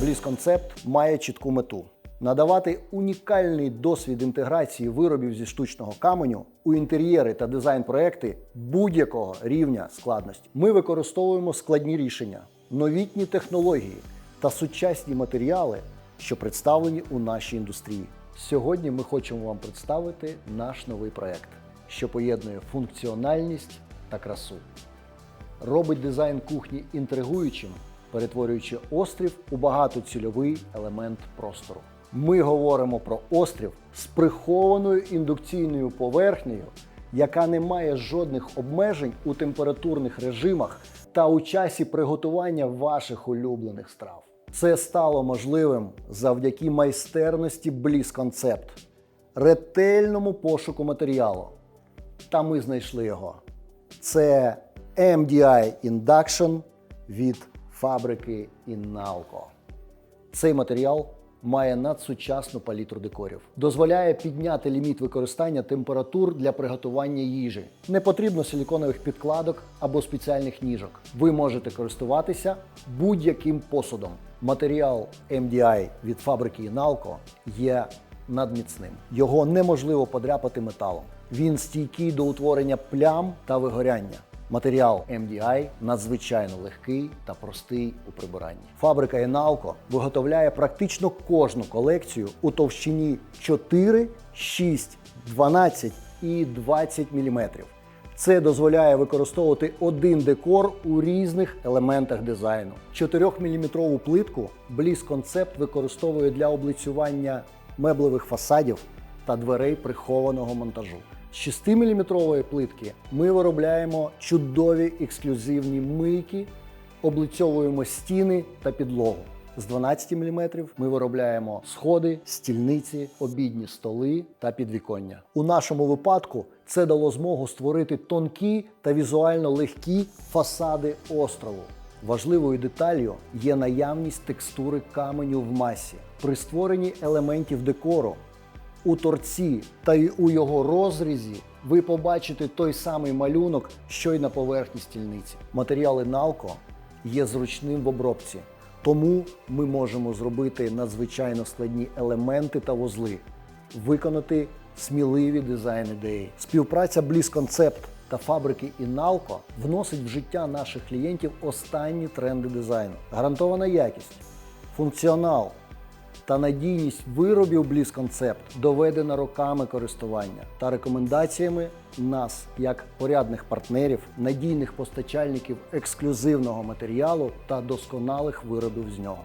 Бліз-концепт має чітку мету надавати унікальний досвід інтеграції виробів зі штучного каменю у інтер'єри та дизайн-проекти будь-якого рівня складності. Ми використовуємо складні рішення, новітні технології та сучасні матеріали, що представлені у нашій індустрії. Сьогодні ми хочемо вам представити наш новий проект, що поєднує функціональність та красу робить дизайн кухні інтригуючим, перетворюючи острів у багатоцільовий елемент простору. Ми говоримо про острів з прихованою індукційною поверхнею, яка не має жодних обмежень у температурних режимах та у часі приготування ваших улюблених страв. Це стало можливим завдяки майстерності Concept, ретельному пошуку матеріалу, та ми знайшли його. Це MDI Induction від фабрики Inalco. Цей матеріал має надсучасну палітру декорів, дозволяє підняти ліміт використання температур для приготування їжі. Не потрібно силіконових підкладок або спеціальних ніжок. Ви можете користуватися будь-яким посудом. Матеріал MDI від фабрики Inalco є надміцним. Його неможливо подряпати металом. Він стійкий до утворення плям та вигоряння. Матеріал MDI надзвичайно легкий та простий у прибиранні. Фабрика Enalco виготовляє практично кожну колекцію у товщині 4, 6, 12 і 20 мм. Це дозволяє використовувати один декор у різних елементах дизайну. 4-мм плитку Concept використовує для облицювання меблевих фасадів та дверей прихованого монтажу. З 6-мм плитки ми виробляємо чудові ексклюзивні мийки, облицьовуємо стіни та підлогу. З 12 мм ми виробляємо сходи, стільниці, обідні столи та підвіконня. У нашому випадку це дало змогу створити тонкі та візуально легкі фасади острову. Важливою деталлю є наявність текстури каменю в масі. При створенні елементів декору у торці та й у його розрізі ви побачите той самий малюнок, що й на поверхні стільниці. Матеріали Налко є зручним в обробці, тому ми можемо зробити надзвичайно складні елементи та вузли, виконати сміливі дизайн ідеї. Співпраця Concept та фабрики Іналко вносить в життя наших клієнтів останні тренди дизайну. Гарантована якість, функціонал та надійність виробів Блісконцепт доведена роками користування та рекомендаціями нас як порядних партнерів, надійних постачальників ексклюзивного матеріалу та досконалих виробів з нього.